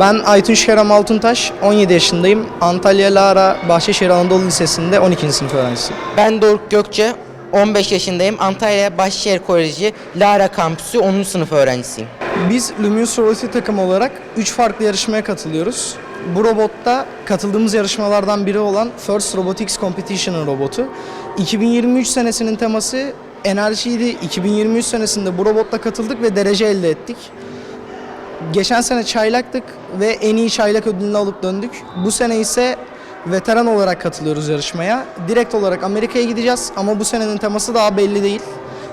Ben Aytunç Kerem Altuntaş, 17 yaşındayım. Antalya Lara Bahçeşehir Anadolu Lisesi'nde 12. sınıf öğrencisiyim. Ben Doruk Gökçe, 15 yaşındayım. Antalya Başşehir Koleji Lara Kampüsü 10. sınıf öğrencisiyim. Biz Lumius Robotik takım olarak 3 farklı yarışmaya katılıyoruz. Bu robotta katıldığımız yarışmalardan biri olan First Robotics Competition'ın robotu. 2023 senesinin teması enerjiydi. 2023 senesinde bu robotla katıldık ve derece elde ettik. Geçen sene çaylaktık ve en iyi çaylak ödülünü alıp döndük. Bu sene ise veteran olarak katılıyoruz yarışmaya. Direkt olarak Amerika'ya gideceğiz ama bu senenin teması daha belli değil.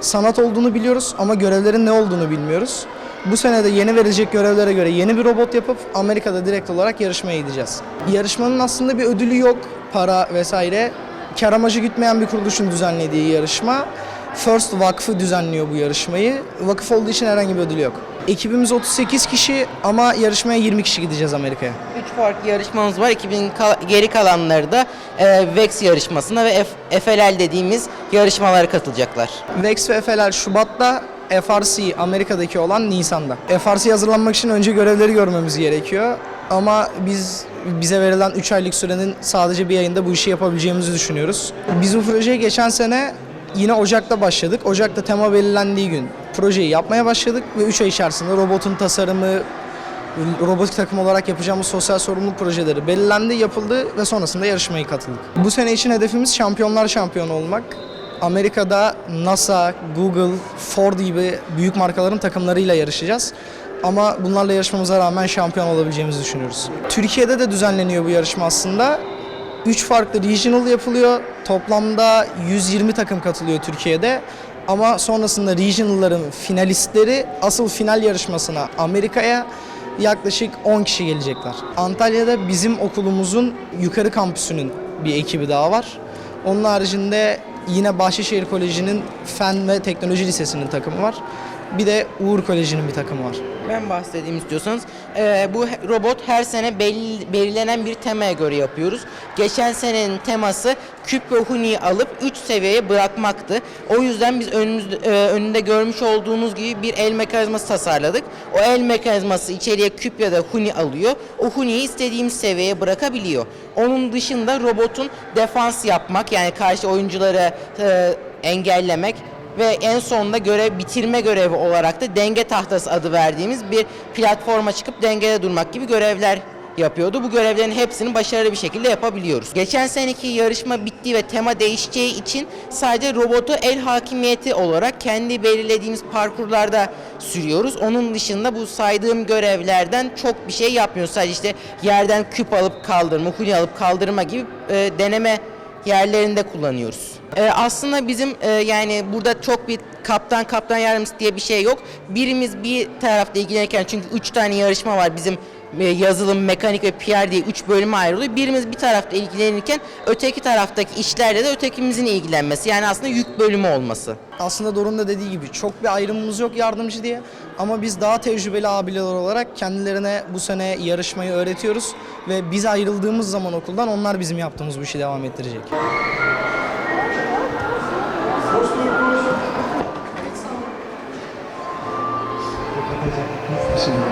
Sanat olduğunu biliyoruz ama görevlerin ne olduğunu bilmiyoruz. Bu sene de yeni verilecek görevlere göre yeni bir robot yapıp Amerika'da direkt olarak yarışmaya gideceğiz. Yarışmanın aslında bir ödülü yok, para vesaire. Kar amacı gütmeyen bir kuruluşun düzenlediği yarışma. First Vakfı düzenliyor bu yarışmayı. Vakıf olduğu için herhangi bir ödül yok. Ekibimiz 38 kişi ama yarışmaya 20 kişi gideceğiz Amerika'ya. 3 farklı yarışmamız var. 2000 kal- geri kalanları da e, VEX yarışmasına ve F- FLL dediğimiz yarışmalara katılacaklar. Vex ve FLL Şubat'ta, FRC Amerika'daki olan Nisan'da. FRC hazırlanmak için önce görevleri görmemiz gerekiyor. Ama biz bize verilen 3 aylık sürenin sadece bir ayında bu işi yapabileceğimizi düşünüyoruz. Biz bu projeye geçen sene yine Ocak'ta başladık. Ocak'ta tema belirlendiği gün projeyi yapmaya başladık ve 3 ay içerisinde robotun tasarımı, robotik takım olarak yapacağımız sosyal sorumluluk projeleri belirlendi, yapıldı ve sonrasında yarışmaya katıldık. Bu sene için hedefimiz şampiyonlar şampiyonu olmak. Amerika'da NASA, Google, Ford gibi büyük markaların takımlarıyla yarışacağız. Ama bunlarla yarışmamıza rağmen şampiyon olabileceğimizi düşünüyoruz. Türkiye'de de düzenleniyor bu yarışma aslında. 3 farklı regional yapılıyor. Toplamda 120 takım katılıyor Türkiye'de. Ama sonrasında regional'ların finalistleri asıl final yarışmasına Amerika'ya yaklaşık 10 kişi gelecekler. Antalya'da bizim okulumuzun yukarı kampüsünün bir ekibi daha var. Onun haricinde yine Bahçeşehir Koleji'nin Fen ve Teknoloji Lisesi'nin takımı var. Bir de Uğur Koleji'nin bir takımı var. Ben bahsedeyim istiyorsanız. Ee, bu robot her sene belirlenen bir temaya göre yapıyoruz. Geçen senenin teması küp ve huniyi alıp 3 seviyeye bırakmaktı. O yüzden biz önümüzde, e, önünde görmüş olduğunuz gibi bir el mekanizması tasarladık. O el mekanizması içeriye küp ya da huni alıyor. O huniyi istediğimiz seviyeye bırakabiliyor. Onun dışında robotun defans yapmak yani karşı oyuncuları e, engellemek ve en sonunda görev bitirme görevi olarak da denge tahtası adı verdiğimiz bir platforma çıkıp dengede durmak gibi görevler yapıyordu. Bu görevlerin hepsini başarılı bir şekilde yapabiliyoruz. Geçen seneki yarışma bitti ve tema değişeceği için sadece robotu el hakimiyeti olarak kendi belirlediğimiz parkurlarda sürüyoruz. Onun dışında bu saydığım görevlerden çok bir şey yapmıyoruz. Sadece işte yerden küp alıp kaldırma, huni alıp kaldırma gibi e, deneme yerlerinde kullanıyoruz. Ee, aslında bizim e, yani burada çok bir kaptan kaptan yardımcısı diye bir şey yok. Birimiz bir tarafta ilgilenirken çünkü üç tane yarışma var bizim yazılım, mekanik ve PR diye üç bölüme ayrılıyor. Birimiz bir tarafta ilgilenirken öteki taraftaki işlerle de ötekimizin ilgilenmesi. Yani aslında yük bölümü olması. Aslında Doruk'un da dediği gibi çok bir ayrımımız yok yardımcı diye. Ama biz daha tecrübeli abiler olarak kendilerine bu sene yarışmayı öğretiyoruz. Ve biz ayrıldığımız zaman okuldan onlar bizim yaptığımız bu işi devam ettirecek. Şimdi